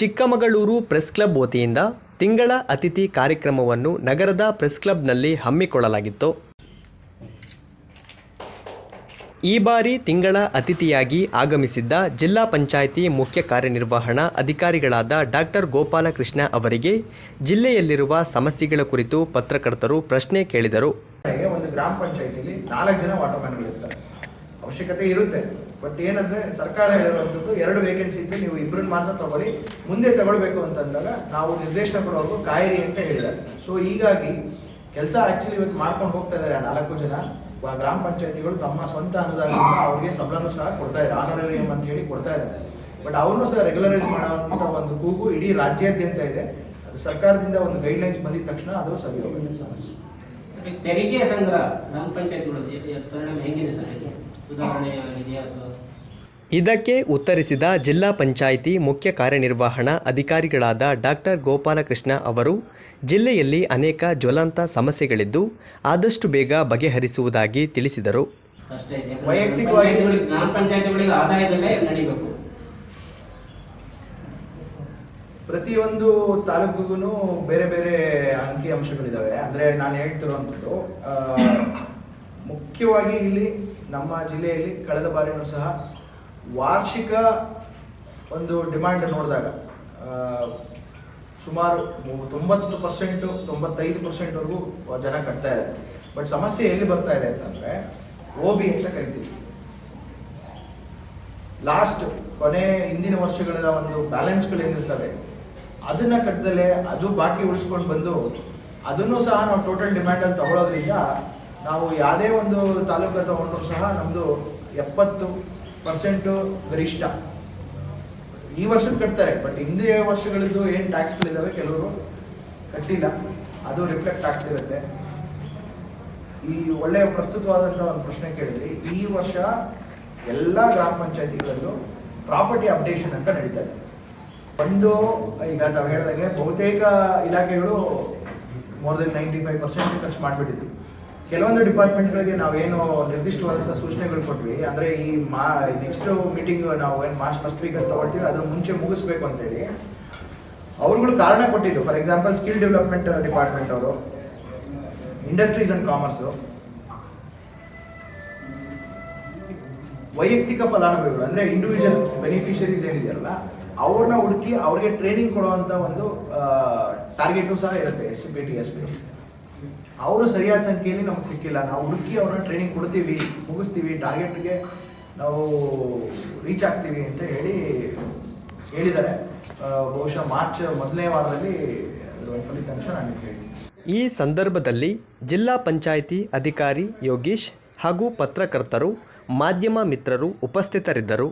Chikkamagaluru press club ವತಿಯಿಂದ ತಿಂಗಳ ಅತಿಥಿ ಕಾರ್ಯಕ್ರಮವನ್ನು ನಗರದ ಪ್ರೆಸ್ ಕ್ಲಬ್ನಲ್ಲಿ ಹಮ್ಮಿಕೊಳ್ಳಲಾಗಿತ್ತು. ಈ ಬಾರಿ ತಿಂಗಳ ಅತಿಥಿಯಾಗಿ ಆಗಮಿಸಿದ್ದ ಜಿಲ್ಲಾ ಪಂಚಾಯಿತಿ ಮುಖ್ಯ ಕಾರ್ಯನಿರ್ವಹಣಾ ಅಧಿಕಾರಿಗಳಾದ ಡಾಕ್ಟರ್ ಗೋಪಾಲಕೃಷ್ಣ ಅವರಿಗೆ ಜಿಲ್ಲೆಯಲ್ಲಿರುವ ಸಮಸ್ಯೆಗಳ ಕುರಿತು ಪತ್ರಕರ್ತರು ಪ್ರಶ್ನೆ ಕೇಳಿದರು. ಒಂದು ಗ್ರಾಮ ಪಂಚಾಯಿತಿಯಲ್ಲಿ ನಾಲ್ಕು ಜನ ವಾಟರ್ ಅವಶ್ಯಕತೆ ಇರುತ್ತೆ. ಬಟ್ ಏನಂದ್ರೆ, ಸರ್ಕಾರ ಹೇಳಿರುವಂಥದ್ದು ಎರಡು ವೇಕೆನ್ಸಿ ಇದ್ರೆ ನೀವು ಇಬ್ಬರನ್ನ ಮಾತ್ರ ತಗೊಳ್ಳಿ, ಮುಂದೆ ತಗೊಳ್ಬೇಕು ಅಂತಂದಾಗ ನಾವು ನಿರ್ದೇಶನ ಕೊಡೋರ್ಗು ಕಾಯಿರಿ ಅಂತ ಹೇಳಿದ್ದಾರೆ. ಸೊ ಹೀಗಾಗಿ ಕೆಲಸ ಆಕ್ಚುಲಿ ಇವತ್ತು ಮಾಡ್ಕೊಂಡು ಹೋಗ್ತಾ ಇದ್ದಾರೆ ಆ ನಾಲ್ಕು ಜನ. ಗ್ರಾಮ ಪಂಚಾಯತಿಗಳು ತಮ್ಮ ಸ್ವಂತ ಅನುದಾನದಿಂದ ಅವ್ರಿಗೆ ಸಂಬಳನೂ ಸಹ ಕೊಡ್ತಾ ಇದ್ದಾರೆ. ಆನರೇರಿಯಂ ಅಂತ ಹೇಳಿ ಕೊಡ್ತಾ ಇದ್ದಾರೆ. ಬಟ್ ಅವ್ರನ್ನೂ ಸಹ ರೆಗ್ಯುಲರೈಸ್ ಮಾಡುವಂಥ ಒಂದು ಕೂಗು ಇಡೀ ರಾಜ್ಯಾದ್ಯಂತ ಇದೆ. ಅದು ಸರ್ಕಾರದಿಂದ ಒಂದು ಗೈಡ್ಲೈನ್ಸ್ ಬಂದಿದ ತಕ್ಷಣ ಅದು ಸರಿ ಹೋಗುತ್ತೆ. ಸಮಸ್ಯೆ ತೆರಿಗೆ ಸಂಗ್ರಹ ಗ್ರಾಮ ಪಂಚಾಯತ್ಗಳು ಪರಿಣಾಮ ಹೆಂಗಿದೆ ಸರ್? ಅಥವಾ? ಇದಕ್ಕೆ ಉತ್ತರಿಸಿದ ಜಿಲ್ಲಾ ಪಂಚಾಯಿತಿ ಮುಖ್ಯ ಕಾರ್ಯನಿರ್ವಹಣಾ ಅಧಿಕಾರಿಗಳಾದ ಡಾಕ್ಟರ್ ಗೋಪಾಲಕೃಷ್ಣ ಅವರು ಜಿಲ್ಲೆಯಲ್ಲಿ ಅನೇಕ ಜ್ವಲಂತ ಸಮಸ್ಯೆಗಳಿದ್ದು ಆದಷ್ಟು ಬೇಗ ಬಗೆಹರಿಸುವುದಾಗಿ ತಿಳಿಸಿದರು. ಯಾಕಂದ್ರೆ ವೈಯಕ್ತಿಕವಾಗಿ- ಪಂಚಾಯ್ತಿಗಳಿಗೆ- ಗ್ರಾಮ ಪಂಚಾಯತಿಗಳಿಗೆ ಆದಾಯದಲ್ಲೇ ನಡಿಬೇಕು. ಪ್ರತಿಯೊಂದು ತಾಲೂಕಿಗೂ ಬೇರೆ ಬೇರೆ ಅಂಕಿ ಅಂಶಗಳಿದಾವೆ. ಅಂದ್ರೆ ನಾನು ಹೇಳ್ತಿರುವಂಥದ್ದು ಆ, ಮುಖ್ಯವಾಗಿ ಇಲ್ಲಿ ನಮ್ಮ ಜಿಲ್ಲೆಯಲ್ಲಿ ಕಳೆದ ಬಾರಿನೂ ಸಹ ವಾರ್ಷಿಕ ಒಂದು ಡಿಮ್ಯಾಂಡ್ ನೋಡಿದಾಗ ಸುಮಾರು ತೊಂಬತ್ತು ಪರ್ಸೆಂಟು, ತೊಂಬತ್ತೈದು ಪರ್ಸೆಂಟ್ವರೆಗೂ ಜನ ಕಟ್ತಾ ಇದ್ದಾರೆ. ಬಟ್ ಸಮಸ್ಯೆ ಎಲ್ಲಿ ಬರ್ತಾ ಇದೆ ಅಂತಂದರೆ ಓ ಬಿ ಅಂತ ಕರಿತೀವಿ. ಲಾಸ್ಟ್ ಕೊನೆ ಹಿಂದಿನ ವರ್ಷಗಳ ಒಂದು ಬ್ಯಾಲೆನ್ಸ್ಗಳೇನಿರ್ತವೆ ಅದನ್ನು ಕಟ್ಟದಲ್ಲೇ ಅದು ಬಾಕಿ ಉಳಿಸ್ಕೊಂಡು ಬಂದು, ಅದನ್ನು ಸಹ ನಾವು ಟೋಟಲ್ ಡಿಮ್ಯಾಂಡಲ್ಲಿ ತಗೊಳ್ಳೋದ್ರಿಂದ ನಾವು ಯಾವುದೇ ಒಂದು ತಾಲೂಕು ತಗೊಂಡ್ರು ಸಹ ನಮ್ಮದು ಎಪ್ಪತ್ತು ಪರ್ಸೆಂಟು ಗರಿಷ್ಠ. ಈ ವರ್ಷದ ಕಟ್ತಾರೆ ಬಟ್ ಹಿಂದೆ ವರ್ಷಗಳದ್ದು ಏನು ಟ್ಯಾಕ್ಸ್ಗಳಿದ್ದಾವೆ ಕೆಲವರು ಕಟ್ಟಿಲ್ಲ. ಅದು ರಿಫ್ಲೆಕ್ಟ್ ಆಗ್ತಿರುತ್ತೆ. ಈ ಒಳ್ಳೆಯ ಪ್ರಸ್ತುತವಾದಂಥ ಒಂದು ಪ್ರಶ್ನೆ ಕೇಳಿದ್ರಿ, ಈ ವರ್ಷ ಎಲ್ಲ ಗ್ರಾಮ ಪಂಚಾಯತಿಗಳಲ್ಲೂ ಪ್ರಾಪರ್ಟಿ ಅಪ್ಡೇಷನ್ ಅಂತ ನಡೀತಾ ಇದೆ. ಒಂದು, ಈಗ ತಾವು ಹೇಳಿದಾಗೆ ಬಹುತೇಕ ಇಲಾಖೆಗಳು more than ninety five percent ಖರ್ಚು ಮಾಡಿಬಿಟ್ಟಿದ್ವಿ. ಕೆಲವೊಂದು ಡಿಪಾರ್ಟ್ಮೆಂಟ್ಗಳಿಗೆ ನಾವೇನು ನಿರ್ದಿಷ್ಟವಾದಂಥ ಸೂಚನೆಗಳು ಕೊಟ್ವಿ. ಅಂದರೆ ಈ ಮಾ ನೆಕ್ಸ್ಟ್ ಮೀಟಿಂಗ್ ನಾವು ಏನು ಮಾರ್ಚ್ ಫಸ್ಟ್ ವೀಕ್ ಅಂತ ತಗೊಳ್ತೀವಿ ಅದ್ರ ಮುಂಚೆ ಮುಗಿಸ್ಬೇಕು ಅಂತೇಳಿ. ಅವ್ರುಗಳು ಕಾರಣ ಕೊಟ್ಟಿದ್ದು. For example skill development department ಅವರು ಇಂಡಸ್ಟ್ರೀಸ್ ಅಂಡ್ ಕಾಮರ್ಸು ವೈಯಕ್ತಿಕ ಫಲಾನುಭವಿಗಳು, ಅಂದರೆ ಇಂಡಿವಿಜುವಲ್ ಬೆನಿಫಿಷರೀಸ್ ಏನಿದೆಯಲ್ಲ, ಅವ್ರನ್ನ ಹುಡುಕಿ ಅವ್ರಿಗೆ ಟ್ರೈನಿಂಗ್ ಕೊಡುವಂಥ ಒಂದು ಟಾರ್ಗೆಟು ಸಹ ಇರುತ್ತೆ S B T S P ಅವರು ಸರಿಯಾದ ಸಂಖ್ಯೆಯಲ್ಲಿ ನಮಗೆ ಸಿಕ್ಕಿಲ್ಲ. ನಾವು ಹುಡುಕಿ ಅವ್ರನ್ನ ಟ್ರೈನಿಂಗ್ ಕೊಡ್ತೀವಿ, ಮುಗಿಸ್ತೀವಿ ಟಾರ್ಗೆಟ್ಗೆ ನಾವು ರೀಚ್ ಆಗ್ತೀವಿ ಅಂತ ಹೇಳಿ ಹೇಳಿದ್ದಾರೆ. ಬಹುಶಃ ಮಾರ್ಚ್ ಮೊದಲನೇ ವಾರದಲ್ಲಿ ಫಲಿತಾಂಶ ನಾನು ಹೇಳ್ತೀನಿ. ಈ ಸಂದರ್ಭದಲ್ಲಿ ಜಿಲ್ಲಾ ಪಂಚಾಯಿತಿ ಅಧಿಕಾರಿ ಯೋಗೀಶ್ ಹಾಗೂ ಪತ್ರಕರ್ತರು, ಮಾಧ್ಯಮ ಮಿತ್ರರು ಉಪಸ್ಥಿತರಿದ್ದರು.